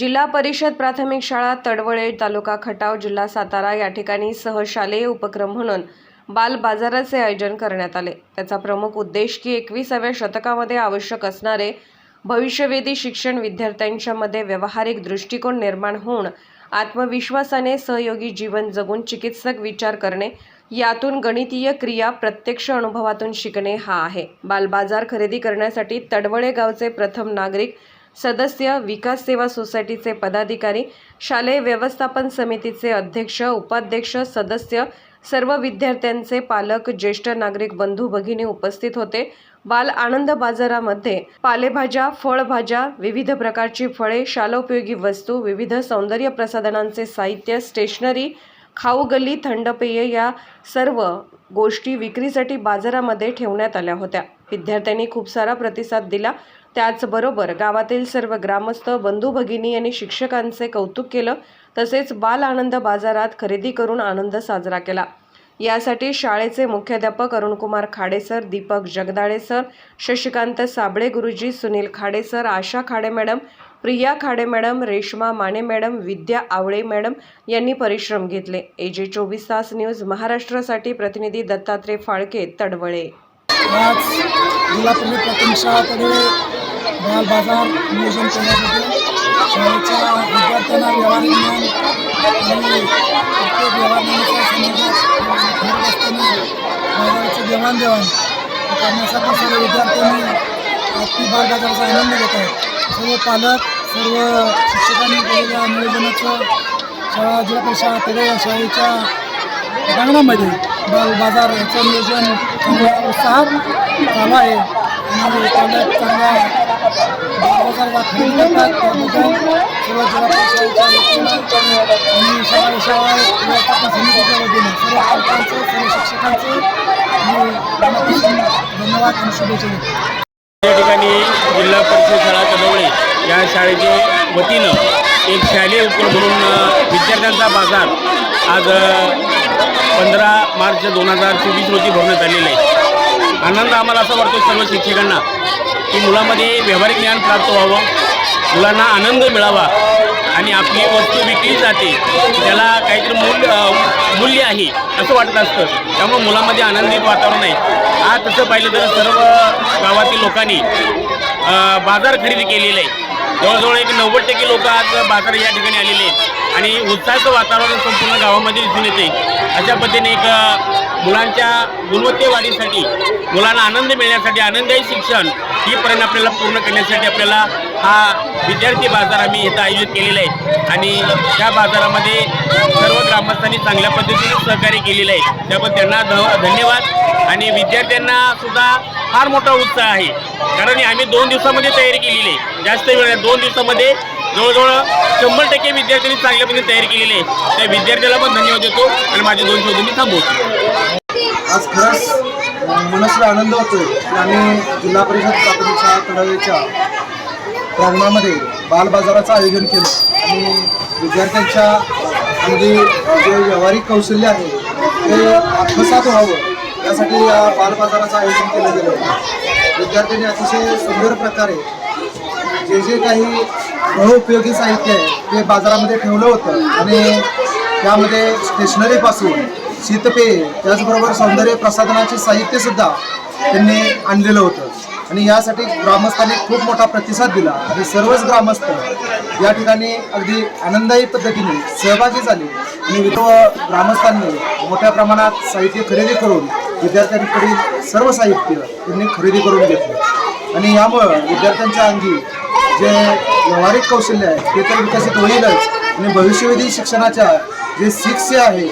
जिल्हा परिषद प्राथमिक शाळा तडवळे तालुका खटाव जिल्हा सातारा या ठिकाणी सहशालेय उपक्रम म्हणून बाल बाजाराचे आयोजन करण्यात आले. त्याचा प्रमुख उद्देश की एकविसाव्या शतकामध्ये आवश्यक असणारे भविष्यवेधी शिक्षण विद्यार्थ्यांच्यामध्ये व्यावहारिक दृष्टिकोन निर्माण होऊन आत्मविश्वासाने सहयोगी जीवन जगून चिकित्सक विचार करणे यातून गणितीय क्रिया प्रत्यक्ष अनुभवातून शिकणे हा आहे. बालबाजार खरेदी करण्यासाठी तडवळे गावचे प्रथम नागरिक सदस्य विकास सेवा सोसायटीचे पदाधिकारी शालेय व्यवस्थापन समितीचे अध्यक्ष उपाध्यक्ष सदस्य सर्व विद्यार्थ्यांचे पालक ज्येष्ठ नागरिक बंधू भगिनी उपस्थित होते. बाल आनंद बाजारामध्ये पालेभाज्या फळभाज्या विविध प्रकारची फळे शालोपयोगी वस्तू विविध सौंदर्य प्रसाधनांचे साहित्य स्टेशनरी खाऊ गल्ली थंड पेय या सर्व गोष्टी विक्रीसाठी बाजारामध्ये ठेवण्यात आल्या होत्या. विद्यार्थ्यांनी खूप सारा प्रतिसाद दिला. त्याचबरोबर गावातील सर्व ग्रामस्थ बंधू भगिनी आणि शिक्षकांचे कौतुक केलं तसेच बाल आनंद बाजारात खरेदी करून आनंद साजरा केला. यासाठी शाळेचे मुख्याध्यापक अरुणकुमार खाडेसर दीपक जगदाळे सर शशिकांत साबळे गुरुजी Sunil Khade sir Asha Khade madam Priya Khade madam Reshma Mane madam Vidya Awale madam यांनी परिश्रम घेतले. एजे चोवीस तास न्यूज महाराष्ट्रासाठी प्रतिनिधी दत्तात्रय फाळके तडवळे. आज जिल्हा परिषद प्राथमिक शाळाकडे बाल बाजार नियोजन करण्यासाठी शाळेच्या विद्यार्थ्यांना व्यवहारिक ज्ञान आणि प्रत्येक व्यवहार ज्ञानाच्या समाजात घडत असताना बाजाराचं देवाणघेवाण हे करण्यासाठी सर्व विद्यार्थ्यांनी ती बाल बाजाराचा आनंद घेत आहेत सर्व पालक सर्व शिक्षकांनी केलेल्या नियोजनाचं शाळा जिल्हा परिषद शाळा पेढे या शाळेच्या प्रांगणामध्ये बाल बाजार याचं नियोजन चांगल्या उत्साहात चालू आहे धन्यवाद आणि शुभेच्छा या ठिकाणी जिल्हा परिषद शाळा कदवळे या शाळेच्या वतीनं एक शालेय उपक्रम म्हणून विद्यार्थ्यांचा बाजार आज पंधरा मार्च दोन हजार चोवीस रोजी भरण्यात आलेला आहे. आनंद आम्हाला असा वाटतो सर्व शिक्षकांना की मुलामध्ये व्यावहारिक ज्ञान प्राप्त व्हावं मुलांना आनंद मिळावा आणि आपली वस्तू विकली जाते त्याला काहीतरी मूल्य मूल्य आहे असं वाटत असतं. त्यामुळे मुलामध्ये आनंदित वातावरण आहे. आज तसं पाहिलं तर सर्व गावातील लोकांनी बाजार खरेदी केलेलं आहे जवळजवळ एक नव्वद टक्के लोक आज बाजार या ठिकाणी आलेले आहेत. आणि उत्साहाचं वातावरण संपूर्ण गावामध्ये दिसून येते अशा पद्धतीने एक मुलांच्या गुणवत्तेवाढीसाठी मुलांना आनंद मिळण्यासाठी आनंददायी शिक्षण ही पर्यंत आपल्याला पूर्ण करण्यासाठी आपल्याला हा विद्यार्थी बाजार आम्ही इथं आयोजित केलेला आहे. आणि त्या बाजारामध्ये सर्व ग्रामस्थांनी चांगल्या पद्धतीने सहकार्य केलेलं आहे. त्याबद्दल त्यांना धन्यवाद. आणि विद्यार्थ्यांना सुद्धा फार मोठा उत्साह आहे. कारण आम्ही दोन दिवसामध्ये तयारी केलेली आहे. जास्त वेळ दोन दिवसामध्ये जवळजवळ शंभर टक्के विद्यार्थ्यांनी चांगल्या पद्धतीने तयारी केलेली आहे. त्या विद्यार्थ्याला पण धन्यवाद देतो. आणि माझे दोन शब्द मी थांबवतो. आज खरंच मनसला आनंद होतोय की आम्ही जिल्हा परिषद प्राथमिक शाळा कडावेच्या प्रांगणामध्ये बालबाजाराचं आयोजन केलं. आणि विद्यार्थ्यांच्या अगदी जे व्यावहारिक कौशल्य आहे ते आत्मसात व्हावं यासाठी या बालबाजाराचं आयोजन केलं गेलं होतं. विद्यार्थ्यांनी अतिशय सुंदर प्रकारे जे जे काही बहुउपयोगी साहित्य आहे ते बाजारामध्ये ठेवलं होतं. आणि त्यामध्ये स्टेशनरीपासून शीतपेय त्याचबरोबर सौंदर्य प्रसाधनाचे साहित्यसुद्धा त्यांनी आणलेलं होतं. आणि यासाठी ग्रामस्थांनी खूप मोठा प्रतिसाद दिला. आणि सर्वच ग्रामस्थ या ठिकाणी अगदी आनंददायी पद्धतीने सहभागी झाले. आणि विधव ग्रामस्थांनी मोठ्या प्रमाणात साहित्य खरेदी करून विद्यार्थ्यांकडील सर्व साहित्य त्यांनी खरेदी करून घेतलं. आणि यामुळं विद्यार्थ्यांच्या अंगी जे व्यावहारिक कौशल्य आहे ते तर विकसित होईलच. आणि भविष्यवेधी शिक्षणाच्या जे शिक्ष आहे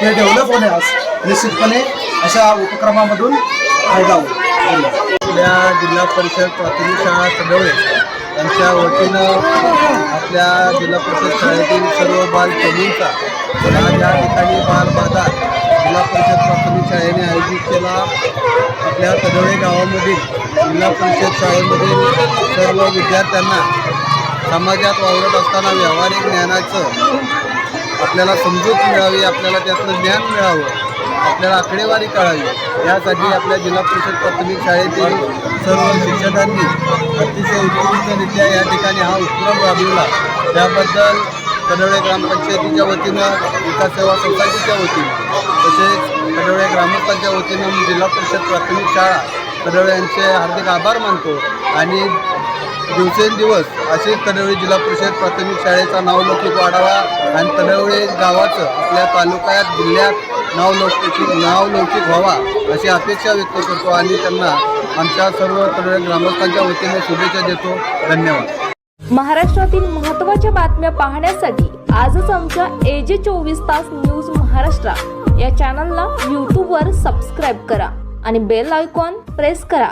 ते डेव्हलप होण्यास निश्चितपणे अशा उपक्रमामधून फायदा होईल. आपल्या जिल्हा परिषद प्राथमिक शाळा सदवळे यांच्या वतीनं आपल्या जिल्हा परिषद शाळेतील सर्व बाल चमूंचा आज या ठिकाणी बाल बाजार जिल्हा परिषद प्राथमिक शाळेने आयोजित केला आपल्या सदवळे गावामधील जिल्हा परिषद शाळेमधील सर्व विद्यार्थ्यांना समाजात वावरत असताना व्यावहारिक ज्ञानाचं आपल्याला समजूत मिळावी आपल्याला त्यातलं ज्ञान मिळावं आपल्याला आकडेवारी कळावी यासाठी आपल्या जिल्हा परिषद प्राथमिक शाळेतील सर्व शिक्षकांनी अतिशय उत्कृष्टरित्या या ठिकाणी हा उपक्रम राबविला. त्याबद्दल कडवळे ग्रामपंचायतीच्या वतीनं विकास सेवा सोसायटीच्या वतीनं तसेच कडवळे ग्रामस्थांच्या वतीनं मी जिल्हा परिषद प्राथमिक शाळा कडवळे यांचे हार्दिक आभार मानतो आणि दिवसेंदिवस असे तनवळी जिल्हा परिषद प्राथमिक शाळेचा नावलौकिक वाढावा आणि तडवळे गावाचं आपल्या तालुक्यात जिल्ह्यात नावलौकिक नावलौकिक व्हावा अशी अपेक्षा व्यक्त करतो आणि त्यांना आमच्या सर्व तडवळे ग्रामस्थांच्या वतीने शुभेच्छा देतो. धन्यवाद. महाराष्ट्रातील महत्त्वाच्या बातम्या पाहण्यासाठी आजच आमच्या एजे चोवीस तास न्यूज महाराष्ट्र या चॅनलला यूट्यूबवर सबस्क्राईब करा आणि बेल आयकॉन प्रेस करा.